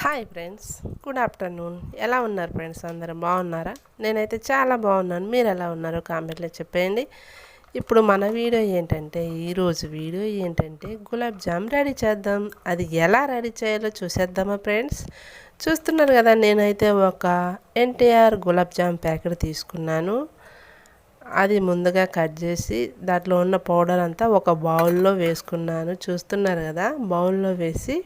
Hi friends good afternoon ఎలా ఉన్నారు friends అందరూ? బాగున్నారా? నేనైతే చాలా బాగున్నాను. మీరు ఎలా ఉన్నారో కామెంట్లో చెప్పేయండి. ఇప్పుడు మన వీడియో ఏంటంటే ఈరోజు వీడియో ఏంటంటే గులాబ్ జామ్ రెడీ చేద్దాం. అది ఎలా రెడీ చేయాలో చూసేద్దామా ఫ్రెండ్స్ చూస్తున్నారు కదా నేనైతే ఒక ఎన్టీఆర్ గులాబ్ జామ్ ప్యాకెట్ తీసుకున్నాను. అది ముందుగా కట్ చేసి దాంట్లో ఉన్న పౌడర్ అంతా ఒక బౌల్లో వేసుకున్నాను. చూస్తున్నారు కదా బౌల్లో వేసి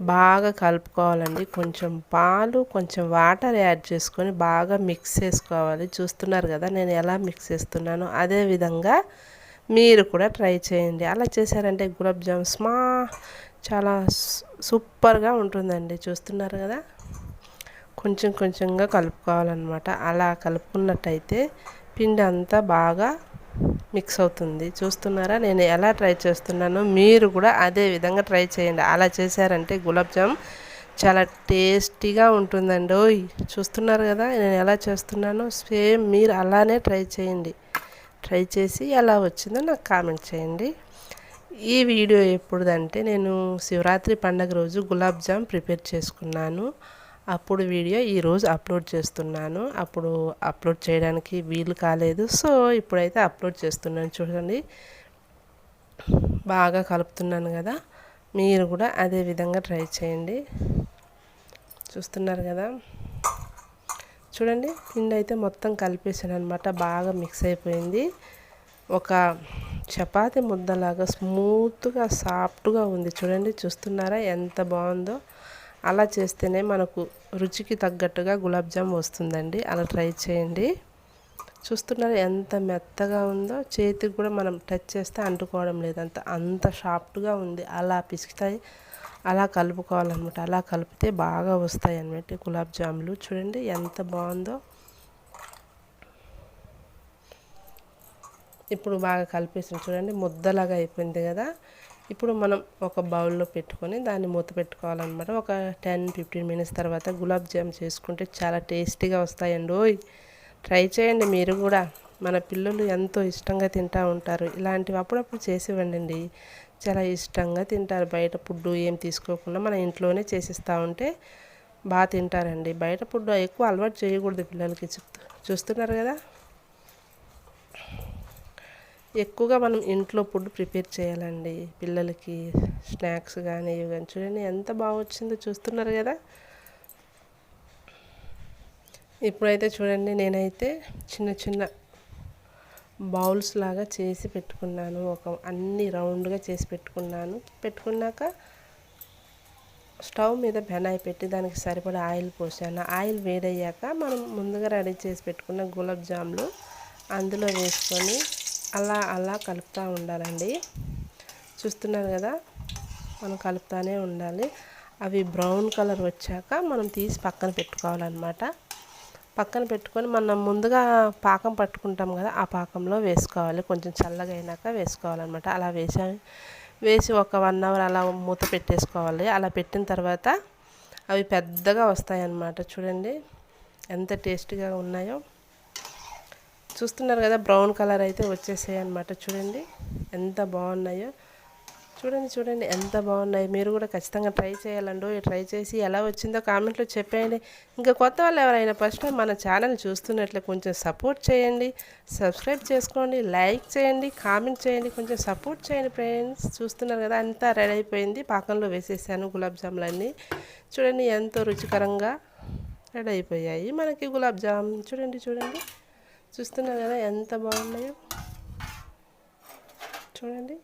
బాగా కలుపుకోవాలండి. కొంచెం పాలు కొంచెం వాటర్ యాడ్ చేసుకొని బాగా మిక్స్ చేసుకోవాలి. చూస్తున్నారు కదా నేను ఎలా మిక్స్ చేస్తున్నానో అదే విధంగా మీరు కూడా ట్రై చేయండి. అలా చేశారంటే గులాబ్ జామ్ స్మా చాలా సూపర్గా ఉంటుందండి. చూస్తున్నారు కదా? కొంచెం కొంచెంగా కలుపుకోవాలన్నమాట. అలా కలుపుకున్నట్టయితే పిండి అంతా బాగా మిక్స్ అవుతుంది. చూస్తున్నారా? నేను ఎలా ట్రై చేస్తున్నానో మీరు కూడా అదే విధంగా ట్రై చేయండి. అలా చేశారంటే గులాబ్ జామ్ చాలా టేస్టీగా ఉంటుందండి. ఓయ్ చూస్తున్నారు కదా? నేను ఎలా చేస్తున్నానో సేమ్ మీరు అలానే ట్రై చేయండి. ట్రై చేసి ఎలా వచ్చిందో నాకు కామెంట్ చేయండి. ఈ వీడియో ఎప్పుడుదంటే నేను శివరాత్రి పండగ రోజు గులాబ్ జామ్ ప్రిపేర్ చేసుకున్నాను. అప్పుడు వీడియో ఈరోజు అప్లోడ్ చేస్తున్నాను. అప్పుడు అప్లోడ్ చేయడానికి వీలు కాలేదు. సో ఇప్పుడైతే అప్లోడ్ చేస్తున్నాను చూడండి. బాగా కలుపుతున్నాను కదా. మీరు కూడా అదే విధంగా ట్రై చేయండి. చూస్తున్నారు కదా. చూడండి పిండి అయితే మొత్తం కలిపేసాను అనమాట బాగా మిక్స్ అయిపోయింది. ఒక చపాతి ముద్దలాగా స్మూత్గా సాఫ్ట్గా ఉంది. చూడండి చూస్తున్నారా? ఎంత బాగుందో. అలా చేస్తేనే మనకు రుచికి తగ్గట్టుగా గులాబ్ జామ్ వస్తుందండి. అలా ట్రై చేయండి. చూస్తున్నారు ఎంత మెత్తగా ఉందో. చేతికి కూడా మనం టచ్ చేస్తే అంటుకోవడం లేదు అంత అంత షార్ప్గా ఉంది. అలా పిసుకుతాయి. అలా కలుపుకోవాలన్నమాట. అలా కలిపితే బాగా వస్తాయి అన్నమాట గులాబ్ జాములు. చూడండి ఎంత బాగుందో. ఇప్పుడు బాగా కలిపేసింది చూడండి. ముద్దలాగా అయిపోయింది కదా. ఇప్పుడు మనం ఒక బౌల్లో పెట్టుకొని దాన్ని మూత పెట్టుకోవాలన్నమాట. ఒక టెన్ ఫిఫ్టీన్ మినిట్స్ తర్వాత గులాబ్ జామ్ చేసుకుంటే చాలా టేస్టీగా వస్తాయండి ఓయ్ ట్రై చేయండి మీరు కూడా. మన పిల్లలు ఎంతో ఇష్టంగా తింటూ ఉంటారు. ఇలాంటివి అప్పుడప్పుడు చేసి ఇవ్వండి చాలా ఇష్టంగా తింటారు. బయట ఫుడ్ ఏం తీసుకోకుండా మన ఇంట్లోనే చేసిస్తూ ఉంటే బాగా తింటారండి. బయట ఫుడ్ ఎక్కువ అలవాటు చేయకూడదు పిల్లలకి. చూస్తున్నారు కదా? ఎక్కువగా మనం ఇంట్లో ఫుడ్ ప్రిపేర్ చేయాలండి. పిల్లలకి స్నాక్స్ కానీ ఇవి కానీ చూడండి ఎంత బాగా వచ్చిందో చూస్తున్నారు కదా. ఇప్పుడైతే చూడండి నేనైతే చిన్న చిన్న బౌల్స్ లాగా చేసి పెట్టుకున్నాను. ఒక అన్ని రౌండ్గా చేసి పెట్టుకున్నాను. పెట్టుకున్నాక స్టవ్ మీద బెనాయి పెట్టి దానికి సరిపడా ఆయిల్ పోసాను. ఆయిల్ వేడయ్యాక మనం ముందుగా రెడీ చేసి పెట్టుకున్న గులాబ్ జాములు అందులో వేసుకొని అలా అలా కలుపుతూ ఉండాలండి. చూస్తున్నారు కదా? మనం కలుపుతూనే ఉండాలి. అవి బ్రౌన్ కలర్ వచ్చాక మనం తీసి పక్కన పెట్టుకోవాలన్నమాట. పక్కన పెట్టుకొని మనం ముందుగా పాకం పట్టుకుంటాం కదా ఆ పాకంలో వేసుకోవాలి. కొంచెం చల్లగా అయినాక వేసుకోవాలన్నమాట. అలా వేసా వేసి ఒక వన్ అవర్ అలా మూత పెట్టేసుకోవాలి. అలా పెట్టిన తర్వాత అవి పెద్దగా వస్తాయన్నమాట. చూడండి ఎంత టేస్టీగా ఉన్నాయో. చూస్తున్నారు కదా బ్రౌన్ కలర్ అయితే వచ్చేసాయి అనమాట చూడండి ఎంత బాగున్నాయో. చూడండి చూడండి ఎంత బాగున్నాయి. మీరు కూడా ఖచ్చితంగా ట్రై చేయాలండి. ట్రై చేసి ఎలా వచ్చిందో కామెంట్లో చెప్పేయండి. ఇంకా కొత్త వాళ్ళు ఎవరైనా ఫస్ట్ టైం మన ఛానల్ చూస్తున్నట్లే కొంచెం సపోర్ట్ చేయండి. సబ్స్క్రైబ్ చేసుకోండి లైక్ చేయండి కామెంట్ చేయండి. కొంచెం సపోర్ట్ చేయండి ఫ్రెండ్స్. చూస్తున్నారు కదా అంతా రెడీ అయిపోయింది. పాకంలో వేసేసాను గులాబ్ జాములన్నీ. చూడండి ఎంతో రుచికరంగా రెడీ అయిపోయాయి మనకి గులాబ్ జామ్. చూడండి చూడండి. చూస్తున్నారు కదా ఎంత బాగున్నాయో. చూడండి.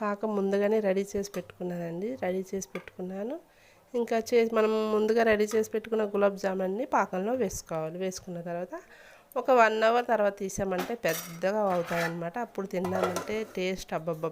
పాకం ముందుగానే రెడీ చేసి పెట్టుకున్నానండి రెడీ చేసి పెట్టుకున్నాను. ఇంకా చేసి మనం ముందుగా రెడీ చేసి పెట్టుకున్న గులాబ్ జామున్ని పాకంలో వేసుకోవాలి. వేసుకున్న తర్వాత ఒక వన్ అవర్ తర్వాత తీసామంటే పెద్దగా అవుతాయి అన్నమాట అప్పుడు తిన్నామంటే టేస్ట్ అబ్బబ్బా